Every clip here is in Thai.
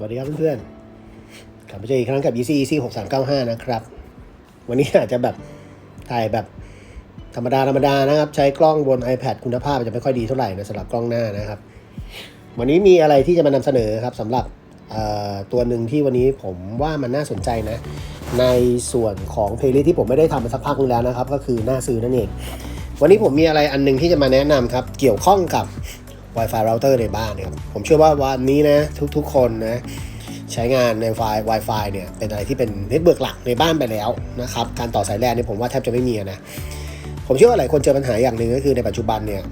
สวัสดีครับเพื่อนๆกลับมาเจออีกครั้งกับ EC EC 6395 นะครับ วันนี้อาจจะแบบถ่ายแบบธรรมดาธรรมดานะครับ ใช้กล้องบน iPad คุณภาพจะไม่ค่อยดีเท่าไหร่นะสำหรับกล้องหน้านะครับ วันนี้มีอะไรที่จะมานำเสนอครับสำหรับตัวหนึ่งที่วันนี้ผมว่ามันน่าสนใจนะ ในส่วนของเพลย์ลิสที่ผมไม่ได้ทำมาสักพักนึงแล้วนะครับ ก็คือหน้าซื้อนั่นเอง วันนี้ผมมีอะไรอันหนึงที่จะมาแนะนำครับ เกี่ยวข้องกับ Wi-Fi router ในบ้านนะครับ ผมเชื่อว่าวันนี้นะทุกๆคนนะใช้งานในไฟ Wi-Fi เนี่ยเป็นอะไรที่เป็นเน็ตเบิร์กหลักในบ้านไปแล้วนะครับการต่อสายแลนเนี่ยผมว่าแทบจะไม่มีนะผมเชื่อว่าหลายคนเจอปัญหาอย่างหนึ่งก็คือในปัจจุบันเนี่ย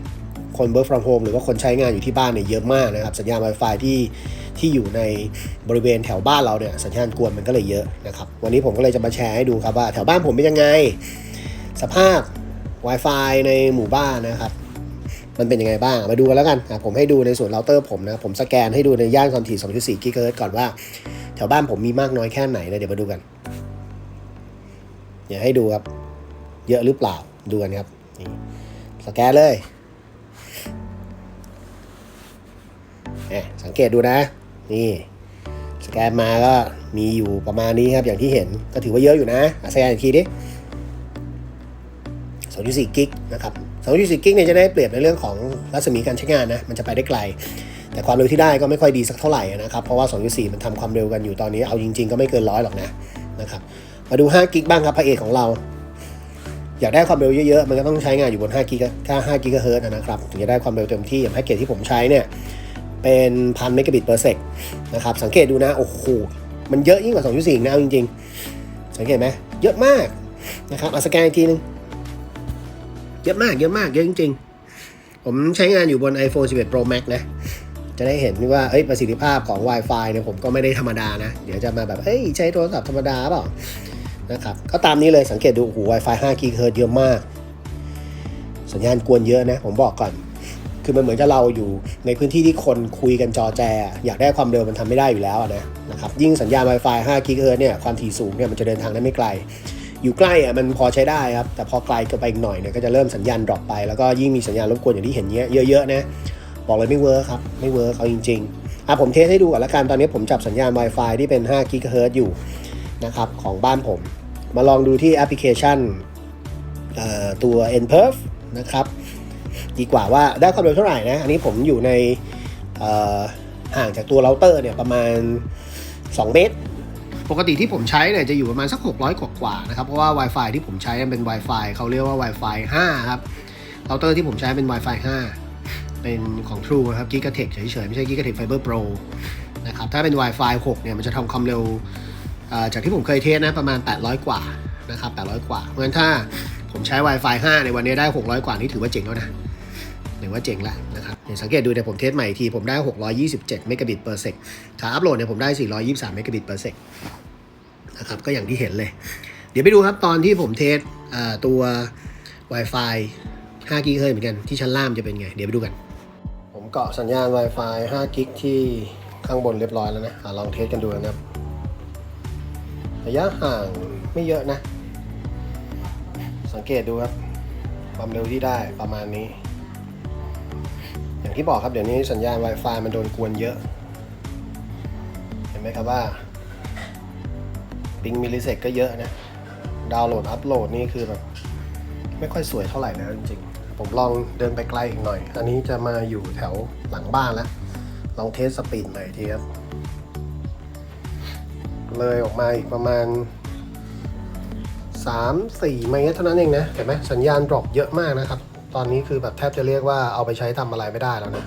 คน work from home หรือว่าคนใช้งานอยู่ที่บ้านเนี่ยเยอะมากนะครับ สัญญาณ Wi-Fi ที่ที่อยู่ในบริเวณแถวบ้านเราเนี่ยสัญญาณกวนมันก็เลยเยอะนะครับวันนี้ผมก็เลยจะมาแชร์ให้ดูครับว่าแถวบ้านผมเป็นยังไง สภาพ Wi-Fi ในหมู่บ้านนะครับ มันเป็นยังไงบ้างมาดูกันแล้วกันผมให้ดูในส่วนเราเตอร์ผมนะผมสแกนให้ดูในย่านความถี่2.4กิกะเฮิรตซ์ก่อนว่า แถวบ้านผมมีมากน้อยแค่ไหนนะเดี๋ยวมาดูกันเดี๋ยวให้ดูครับ เยอะหรือเปล่าดูกันครับนี่สแกนเลยแหมสังเกตดูนะ นี่สแกนมาก็มีอยู่ประมาณนี้ครับอย่างที่เห็นก็ถือว่าเยอะอยู่นะอะสแกนอีกทีดิ 2.4กิกนะครับ2.4กิกเนี่ยจะได้เปรียบในเรื่องของรัศมีการใช้งานนะ มันจะไปได้ไกล แต่ความเร็วที่ได้ก็ไม่ค่อยดีสักเท่าไหร่นะครับ เพราะว่า2.4มันทำความเร็วกันอยู่ตอนนี้ เอาจริง ๆ ก็ไม่เกินร้อยหรอกนะนะครับ มาดู5กิกบ้างครับพระเอกของเรา อยากได้ความเร็วเยอะๆ มันก็ต้องใช้งานอยู่บน5กิกถ้า5กิกะเฮิร์ตนะครับ ถึงจะได้ความเร็วเต็มที่ อย่างแพ็กเกจที่ผมใช้เนี่ย เป็นพันเมกะบิตเปอร์เซกนะครับ สังเกตดูนะ โอ้โห มันเยอะยิ่งกว่า2.4นะเอาจริง ๆ สังเกตไหมเยอะมากนะครับอาสแกนอีกทีนึง เยอะมากเยอะมากเยอะจริง ๆ ผมใช้งานอยู่บน iPhone 11 Pro Max นะ จะได้เห็นว่าเอ้ยประสิทธิภาพของ Wi-Fi เนี่ยผมก็ไม่ได้ธรรมดานะ เดี๋ยวจะมาแบบเอ้ยใช้โทรศัพท์ธรรมดาเปล่านะครับก็ตามนี้เลยสังเกตดูโอ้โห Wi-Fi 5 GHz เยอะมาก สัญญาณกวนเยอะนะ ผมบอกก่อน คือมันเหมือนกับเราอยู่ในพื้นที่ที่คนคุยกันจอแจ อยากได้ความเร็วมันทำไม่ได้อยู่แล้วนะนะครับยิ่งสัญญาณ Wi-Fi 5 GHz เนี่ยความถี่สูงเนี่ยมันจะเดินทางได้ไม่ไกล อยู่ใกล้อะมันพอใช้ได้ครับ แต่พอไกลเกินไปอีกหน่อยเนี่ยก็จะเริ่มสัญญาณดรอปไป แล้วก็ยิ่งมีสัญญาณรบกวนอย่างที่เห็นเนี้ยเยอะๆนะ บอกเลยไม่เวิร์คครับ ไม่เวิร์คเอาจริงๆอะผมเทสให้ดูก่อนละกัน ตอนนี้ผมจับสัญญาณ Wi-Fi ที่เป็น5 GHz อยู่นะครับของบ้านผม มาลองดูที่แอปพลิเคชันตัว nperf นะครับดีกว่าว่าได้ความเร็วเท่าไหร่นะ อันนี้ผมอยู่ในห่างจากตัวเราเตอร์เนี่ยประมาณ 2 เมตร ปกติที่ผมใช้เนี่ยจะอยู่ประมาณสัก 600 กว่ากว่าๆนะครับ เพราะว่า Wi-Fi ที่ผมใช้เป็น Wi-Fi เขาเรียกว่า Wi-Fi 5 ครับเราเตอร์ที่ผมใช้เป็น Wi-Fi 5 เป็นของ True นะครับ Gigatech เฉยๆ ไม่ใช่ Gigatech Fiber Pro นะครับถ้าเป็น Wi-Fi 6 เนี่ยมันจะทำความเร็วจากที่ผมเคยเทสนะประมาณ 800 กว่านะครับ 800 กว่า เพราะฉะนั้นถ้าผมใช้ Wi-Fi 5 ในวันนี้ได้ 600 กว่านี่ถือว่าเจ๋งแล้วนะถือว่าเจ๋งและนะครับ เนี่ยสังเกตดูเดี๋ยผมเทสใหม่อีกที ผมได้ 627 เมกะบิตเปอร์เซกขาอัพโหลดเนี่ยผมได้ 423 เมกะบิตเปอร์เซกนะครับก็อย่างที่เห็นเลย เดี๋ยวไปดูครับตอนที่ผมเทสตัว Wi-Fi 5กิกเฮิรตซ์เหมือนกันที่ชั้นล่างจะเป็นไง เดี๋ยวไปดูกัน ผมเกาะสัญญาณ Wi-Fi 5กิกที่ข้างบนเรียบร้อยแล้วนะอลองเทสกันดูนะครับระยะห่างไม่เยอะนะ สังเกตดูครับ ความเร็วที่ได้ประมาณนี้ ที่บอกครับเดี๋ยวนี้สัญญาณ Wi-Fi มันโดนกวนเยอะ เห็นไหมครับว่าปิงมิลลิเซกก็เยอะนะ ดาวน์โหลดอัพโหลดนี่คือแบบ ไม่ค่อยสวยเท่าไหร่นะจริงๆ ผมลองเดินไปไกลอีกหน่อย อันนี้จะมาอยู่แถวหลังบ้านแล้ว ลองเทสสปีดหน่อยทีครับ เลยออกมาอีกประมาณ 3-4 เมตรเท่านั้นเองนะ เห็นไหมสัญญาณดรอปเยอะมากนะครับ ตอนนี้คือแบบแทบจะเรียกว่าเอาไปใช้ทำอะไรไม่ได้แล้วนะ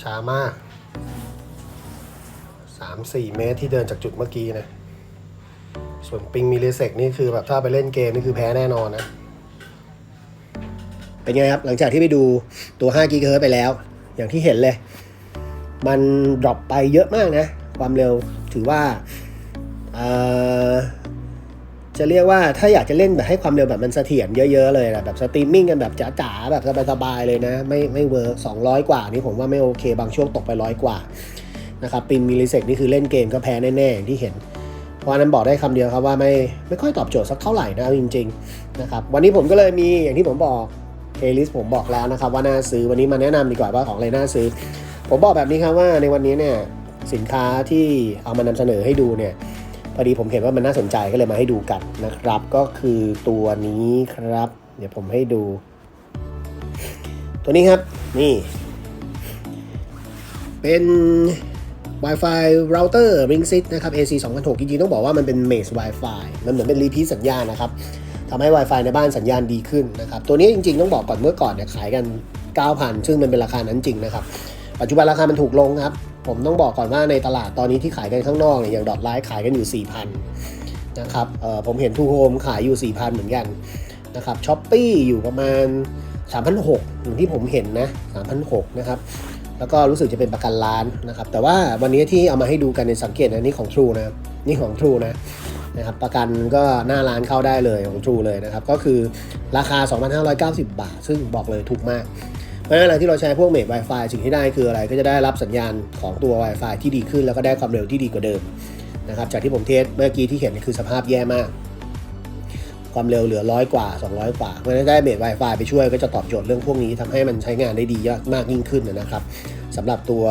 ช้ามาก 3-4 เมตรที่เดินจากจุดเมื่อกี้นะ ส่วนปิงมิลลิเซกนี่คือแบบถ้าไปเล่นเกมนี่คือแพ้แน่นอนนะ เป็นไงครับ หลังจากที่ไปดูตัว5กิกะเฮิร์ไปแล้ว อย่างที่เห็นเลย มันดรอปไปเยอะมากนะ ความเร็วถือว่า จะเรียกว่าถ้าอยากจะเล่นแบบให้ความเร็วแบบมันเสถียรเยอะๆเลยนะแบบสตรีมมิ่งกันแบบจ๋าๆแบบสบายๆเลยนะ ไม่ไม่เวิร์ก200กว่านี่ผมว่าไม่โอเค บางช่วงตกไปร้อยกว่านะครับปินมิลลิเซกนี่คือเล่นเกมก็แพ้แน่ๆอย่างที่เห็น เพราะนั้นบอกได้คำเดียวครับว่าไม่ไม่ค่อยตอบโจทย์สักเท่าไหร่นะจริงๆนะครับวันนี้ผมก็เลยมีอย่างที่ผมบอกเพลย์ลิสต์ผมบอกแล้วนะครับว่าน่าซื้อวันนี้มาแนะนำดีกว่าว่าของอะไรน่าซื้อ ผมบอกแบบนี้ครับว่าในวันนี้เนี่ยสินค้าที่เอามานำเสนอให้ดูเนี่ย พอดีผมเห็นว่ามันน่าสนใจก็เลยมาให้ดูกันนะครับ ก็คือตัวนี้ครับ เดี๋ยวผมให้ดู ตัวนี้ครับนี่ เป็น Wi-Fi router Ring Sit นะครับ AC 2006จริงๆต้องบอกว่ามันเป็น Mesh Wi-Fi มันเหมือนเป็นรีพีสัญญาณนะครับทำให้ Wi-Fi ในบ้านสัญญาณดีขึ้นนะครับ ตัวนี้จริงๆต้องบอกก่อนเมื่อก่อนเนี่ยขายกัน 9,000 ซึ่งมันเป็นราคานั้นจริงนะครับ ปัจจุบันราคามันถูกลงครับ ผมต้องบอกก่อนว่าในตลาดตอนนี้ที่ขายกันข้างนอกเนี่ยอย่างดอทไลน์ขายกันอยู่ 4,000นะครับเออผมเห็นทูโฮมขายอยู่ 4,000 เหมือนกันนะครับช้อปปี้อยู่ประมาณ 3,600อย่างที่ผมเห็นนะ3,600นะครับแล้วก็รู้สึกจะเป็นประกันร้านนะครับ แต่ว่าวันนี้ที่เอามาให้ดูกันในสังเกตนะนี่ของ True นะนี่ของ True นะนะครับประกันก็หน้าร้านเข้าได้เลยของ True เลยนะครับ ก็คือราคา 2,590 บาท ซึ่งบอกเลยถูกมาก เพราะฉะนั้นอไรที่เราใช้พวกเมด Wi-Fi สิ่งที่ได้คืออะไรก็จะได้รับสัญญาณของตัว Wi-Fi ที่ดีขึ้น แล้วก็ได้ความเร็วที่ดีกว่าเดิมนะครับจากที่ผมเทสเมื่อกี้ที่เห็นคือสภาพแย่มาก ความเร็วเหลือร้อยกว่า 200 กว่า เพราะฉะนั้นได้เมด Wi-Fi ไปช่วยก็จะตอบโจทย์เรื่องพวกนี้ทำให้มันใช้งานได้ดีมากยิ่งขึ้นนะครับสำหรับตัว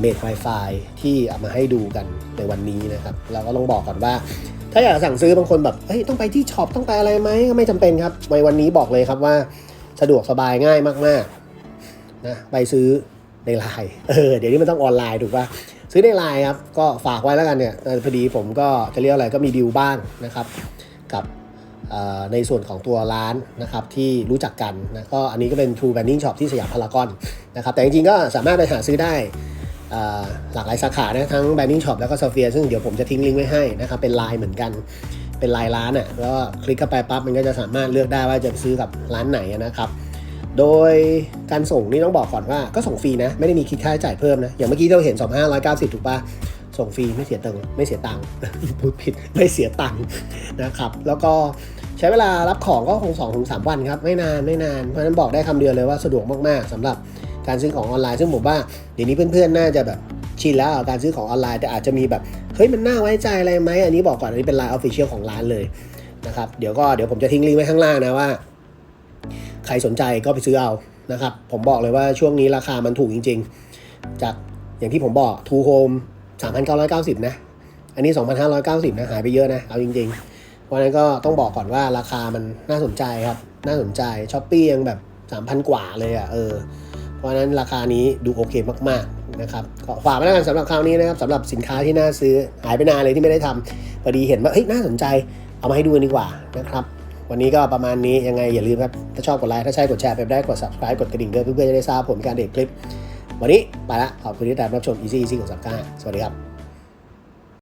เมด Wi-Fi ที่เอามาให้ดูกันในวันนี้นะครับเราก็ต้องบอกก่อนว่าถ้าอยากสั่งซื้อบางคนแบบเฮ้ยต้องไปที่ช็อปต้องไปอะไรไหมก็ไม่จำเป็นครับในวันนี้บอกเลยครับว่า สะดวกสบายง่ายมากๆนะไปซื้อในไลน์เออเดี๋ยวนี้มันต้องออนไลน์ถูกป่ะซื้อในไลน์ครับก็ฝากไว้แล้วกันเนี่ยพอดีผมก็จะเรียกอะไรก็มีดีลบ้างนะครับ กับในส่วนของตัวร้านนะครับที่รู้จักกันนะก็อันนี้ก็เป็น True Branding Shop ที่สยามพารากอนนะครับแต่จริงๆก็สามารถไปหาซื้อได้หลากหลายสาขานะทั้ง Branding Shop แล้วก็ s ซ p h i r ซึ่งเดี๋ยวผมจะทิ้งลิงก์ไว้ให้นะครับเป็นไลน์เหมือนกัน เป็นไลน์ร้านอะแล้วคลิกเข้าไปปั๊บมันก็จะสามารถเลือกได้ว่าจะซื้อกับร้านไหนนะครับ โดยการส่งนี่ต้องบอกก่อนว่าก็ส่งฟรีนะ ไม่ได้มีคิดค่าใช้จ่ายเพิ่มนะ อย่างเมื่อกี้เราเห็น 2590 ถูกปะส่งฟรีไม่เสียตังค์ไม่เสียตังค์พูดผิดไม่เสียตังค์นะครับ แล้วก็ใช้เวลารับของก็คง2-3ถึง3วันครับ ไม่นานไม่นานเพราะฉะนั้นบอกได้คำเดียวเลยว่าสะดวกมากๆสำหรับการซื้อของออนไลน์ซึ่งผมว่าเดี๋ยวนี้เพื่อนๆน่าจะแบบ ชินแล้วกับการซื้อของออนไลน์แต่อาจจะมีแบบ เฮ้ยมันน่าไว้ใจอะไรไหมอันนี้บอกก่อนอันนี้เป็นไลน์ออฟฟิเชียลของร้านเลยนะครับเดี๋ยวก็เดี๋ยวผมจะทิ้งลิงก์ไว้ข้างล่างนะว่า ใครสนใจก็ไปซื้อเอานะครับผมบอกเลยว่าช่วงนี้ราคามันถูกจริง ๆ จากอย่างที่ผมบอก Two Home 3,990 นะ อันนี้ 2,590 นะ หายไปเยอะนะ เอาจริงๆ เพราะนั้นก็ต้องบอกก่อนว่าราคามันน่าสนใจครับ น่าสนใจช้อปปี้ยังแบบ 3,000 กว่าเลยอะ เออ เพราะฉะนั้นราคานี้ดูโอเคมากๆ นะครับก็ฝากไว้แล้วกันสำหรับคราวนี้นะครับสำหรับสินค้าที่น่าซื้อหายไปนานเลยที่ไม่ได้ทำพอดีเห็นว่าเฮ้ยน่าสนใจเอามาให้ดูนดีกว่านะครับวันนี้ก็ประมาณนี้ยังไงอย่าลืมครับถ้าชอบกดไลค์ถ้าใช่กดแชร์ไปได้กด subscribe กดกระดิ่งด้วยเพื่อจะได้ทราบผลการเด็ดคลิป วันนี้ไปละขอบคุณที่ติดตามรับชม Easy Easy ของสับก้าสวัสดีครับ